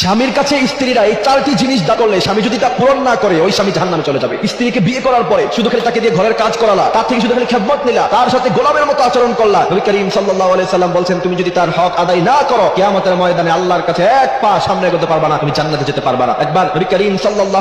স্বামীর কাছে স্ত্রীরা এই চারটি জিনিস দা করলে স্বামী যদি তা পূরণ না করে, ওই স্বামী জাহান্নামে চলে যাবে। স্ত্রীকে বিয়ে করার পরে শুধু খালি তাকে দিয়ে ঘরের কাজ করালা, তার থেকে শুধু খালি খেদমত নিলা, তার সাথে গোলামের মতো আচরণ করলা। নবী করিম আলাইহি সাল্লাম বলছেন, তুমি যদি তার হক আদায় না করো, কিয়ামতের ময়দানে আল্লাহর কাছে এক পা সামনে এগোতে পারবা না, তুমি জান্নাতে যেতে পারবা না। একবার নবী করিম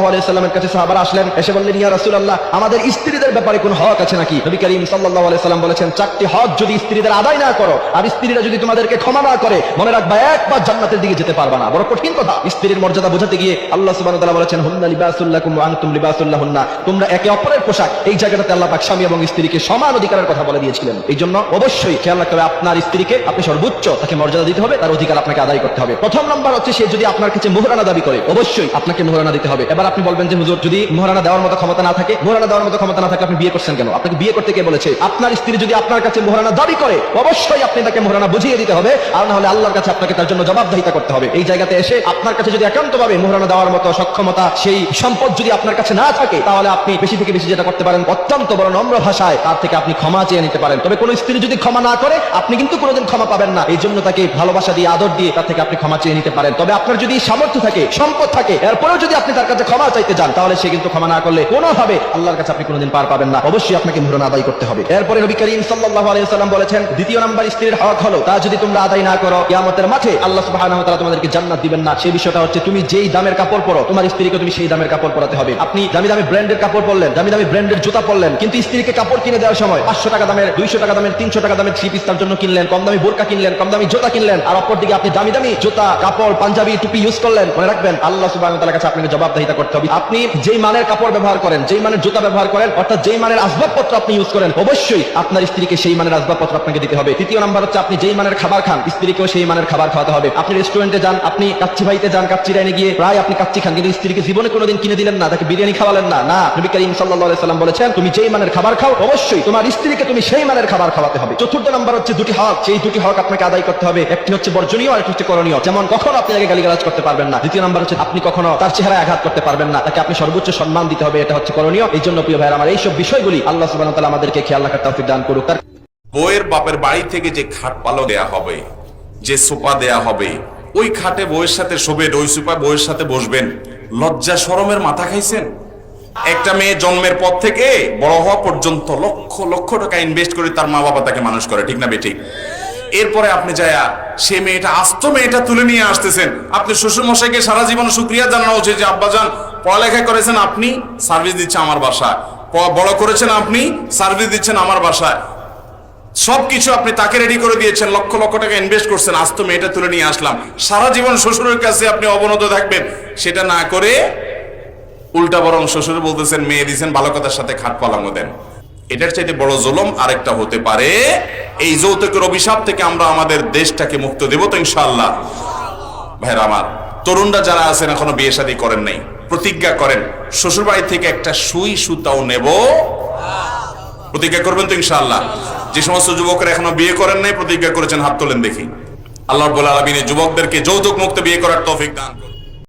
আলাইহি সাল্লামের কাছে সাহাবারা আসলেন, এসে বললেন, ইয়া রাসূলুল্লাহ, আমাদের স্ত্রীদের ব্যাপারে কোনো হক আছে নাকি? নবী করিম আলাইহি সাল্লাম বলেছেন, চারটি হক যদি স্ত্রীদের আদায় না করো, আর স্ত্রীরা যদি তোমাদেরকে ক্ষমা না করে, মনে রাখবা একবার জান্নাতের দিকে যেতে পারবা না, বড় কঠিন কথা। স্ত্রীর মর্যাদা বোঝাতে গিয়ে আল্লাহ তাআলা বলেছেন, হুন্না লিবাসুল্লাকুম ওয়া আনতুম লিবাসুল্লাহুন্না তোমরা একে অপরের পোশাক, এই জায়গাটাতে আল্লাহ পাক স্বামী এবং স্ত্রীকে সমান অধিকারের কথা বলে দিয়েছিলেন। এই জন্য অবশ্যই খেয়াল রাখতে হবে, আপনার স্ত্রীকে আপনি সর্বোচ্চ তাকে মর্যাদা দিতে হবে, তার অধিকার আপনাকে আদায় করতে হবে। প্রথম নাম্বার হচ্ছে, সে যদি আপনার কাছে মোহরানা দাবি করে, অবশ্যই আপনাকে মোহরানা দিতে হবে। এবার আপনি বলবেন যে, হুজুর, যদি মোহরানা দেওয়ার মতো ক্ষমতা না থাকে, মোহরানা দেওয়ার মতো ক্ষমতা না থাকে আপনি বিয়ে করছেন কেন? আপনাকে বিয়ে করতে কে বলেছে? আপনার স্ত্রী যদি আপনার কাছে মোহরানা দাবি করে, অবশ্যই আপনি তাকে মোহরানা বুঝিয়ে দিতে হবে, আর না হলে আল্লাহর কাছে আপনাকে তার জন্য জবাবদাহিতা করতে হবে। এই জায়গাতে এসে আপনার কাছে যদি একান্তভাবে মোহরানা দেওয়ার মতো সক্ষমতা, সেই সম্পদ যদি আপনার কাছে না থাকে, তাহলে আপনি বেশি থেকে বেশি যেটা করতে পারেন অত্যন্ত বড় নম্র ভাষায়, তার থেকে আপনি ক্ষমা চেয়ে নিতে পারেন। তবে কোন স্ত্রী যদি ক্ষমা না করে, আপনি কিন্তু কোনোদিন ক্ষমা পাবেন না। এই জন্য তাকে ভালোবাসা দিয়ে, আদর দিয়ে তার থেকে আপনি ক্ষমা চেয়ে নিতে পারেন। তবে আপনার যদি সামর্থ্য থাকে, সম্পদ থাকে, এরপরেও যদি আপনি তার কাছে ক্ষমা চাইতে যান, তাহলে সে কিন্তু ক্ষমা না করলে কোনোভাবে আল্লাহর কাছে আপনি কোনোদিন পার পাবেন না। অবশ্যই আপনাকে মোহরানা আদায় করতে হবে। এরপরে নবী করিম সাল্লাল্লাহু আলাইহি সাল্লাম বলেছেন, দ্বিতীয় নাম্বার স্ত্রীর হক হলো, তা যদি তোমরা আদায় না করো, কিয়ামতের মাঠে আল্লাহ তাআলা তোমাদেরকে জান্নাত দিবেন না। সেই বিষয়টা হচ্ছে তুমি যেই দামের কাপড় পরো, তোমার স্ত্রীকে তুমি সেই দামের কাপড় পরাতে হবে। আপনি দামি দামি ব্র্যান্ডের কাপড় পরলেন, দামি দামি ব্র্যান্ডের জুতা পরলেন, কিন্তু স্ত্রীকে কাপড় কিনে দেওয়ার সময় পাঁচশো টাকা দামের, দুইশো টাকা দামের, তিনশো টাকা দামের থ্রি পিস তার জন্য কিনলেন, কম দামি বোরকা কিনলেন, কম দামি জুতা কিনলেন, আর অপর দিকে আপনি দামি দামি জুতা, কাপড়, পাঞ্জাবি, টুপি ইউজ করলেন, মনে রাখবেন, আল্লাহ সুবহানাহু ওয়া কাছে আপনাকে জবাবদাহিতা করতে হবে। আপনি যেই মানের কাপড় ব্যবহার করেন, যেই মানের জুতা ব্যবহার করেন, অর্থাৎ যেই মানের আসবাবপত্র আপনি ইউজ করেন, অবশ্যই আপনার স্ত্রীকে সেই মানের আসবাবপত্র আপনাকে দিতে হবে। তৃতীয় নাম্বার হচ্ছে আপনি যেই মানের খাবার খান, স্ত্রীকেও সেই মানের খাবার খাওয়াতে হবে। আপনি রেস্টুরেন্টে যান, আপনি কাচ্চি ভাইতে যান কাচ্চি রাইনে গিয়ে প্রায় আপনি কাচ্চি খান, কিন্তু স্ত্রীকে জীবনে কোনোদিন কিনে দিলেন না, তাকে বিরিয়ানি খাওয়ালেন না। না, নবী করিম সাল্লাল্লাহু সাল্লাম বলেছেন, তুমি যেই মানের খাবার খাও, অবশ্যই তোমার স্ত্রীকে তুমি সেই মানের খাবার খাওয়াতে হবে। চতুর্থ নাম্বার হচ্ছে দুটি হক সেই দুটি হক আপনাকে আদায় করতে হবে। একটি হচ্ছে বর্জনীয় আর একটি হচ্ছে করণীয়। যেমন কখনো আপনি তাকে গালিগালাজ করতে পারবেন না। দ্বিতীয় নাম্বার হচ্ছে আপনি কখনো তার চেহারায় আঘাত করতে পারবেন না, তাকে আপনি সর্বোচ্চ সম্মান দিতে হবে, এটা হচ্ছে করণীয়। এই জন্য প্রিয় ভাইয়ের, আমার এইসব বিষয়গুলি আল্লাহ সুবহানাহু ওয়া তাআলা আমাদেরকে খেয়াল রাখার তৌফিক দান করুক। তার বউয়ের বাপের বাড়ি থেকে যে খাট পালং দেয়া হবে, যে সোপা দেয়া হবে ওই খাটে বউয়ের সাথে শোবেন, ওই সোপা বউয়ের সাথে বসবেন। লজ্জা শরমের মাথা খাইছেন? একটা মেয়ে জন্মের পর থেকে বড় হওয়া পর্যন্ত লক্ষ লক্ষ টাকা ইনভেস্ট করে তার মা বাবা তাকে মানুষ করে, ঠিক না বেঠিক? এরপরে আপনি যায়া সে মেয়েটা, আস্ত মেয়েটা তুলে নিয়ে আসতেছেন। আপনি শ্বশুর মশাইকে সারা জীবন শুক্রিয়া জানানো উচিত যে আব্বাজান, পড়ালেখা করেছেন আপনি, সার্ভিস দিচ্ছে আমার বাসায়। বড় করেছেন আপনি, সার্ভিস দিচ্ছেন আমার বাসায়। সবকিছু আপনি তাকে রেডি করে দিয়েছেন, লক্ষ লক্ষ টাকা ইনভেস্ট করছেন, আজ তো মেয়েটা তুলে নিয়ে আসলাম। সারা জীবন শ্বশুরের কাছে আপনি অবনত থাকবেন। সেটা না করে উল্টা বরং শ্বশুর বলতেছেন, মেয়ে দিয়েছেন ভালো কথার সাথে খাট পালাঙ্গ দেন। এটার চাইতে বড় জুলুম আরেকটা হতে পারে। এই যৌতুকের অভিশাপ থেকে আমরা আমাদের দেশটাকে মুক্ত দেব তো ইনশাআল্লাহ। ভাইরা আমার, তরুণরা যারা আছেন, এখনও বিয়ে শাদী করেন নাই, প্রতিজ্ঞা করেন শ্বশুর বাড়ি থেকে একটা সুই সুতাও নেব। প্রতিজ্ঞা করবেন তো ইনশাআল্লাহ। যে সমস্ত যুবকরা এখনও বিয়ে করেন নাই, প্রতিজ্ঞা করেছেন, হাত তোলেন দেখি। আল্লাহ বলে আলমিনে যুবকদেরকে যৌতুক মুক্ত বিয়ে করার তৌফিক দান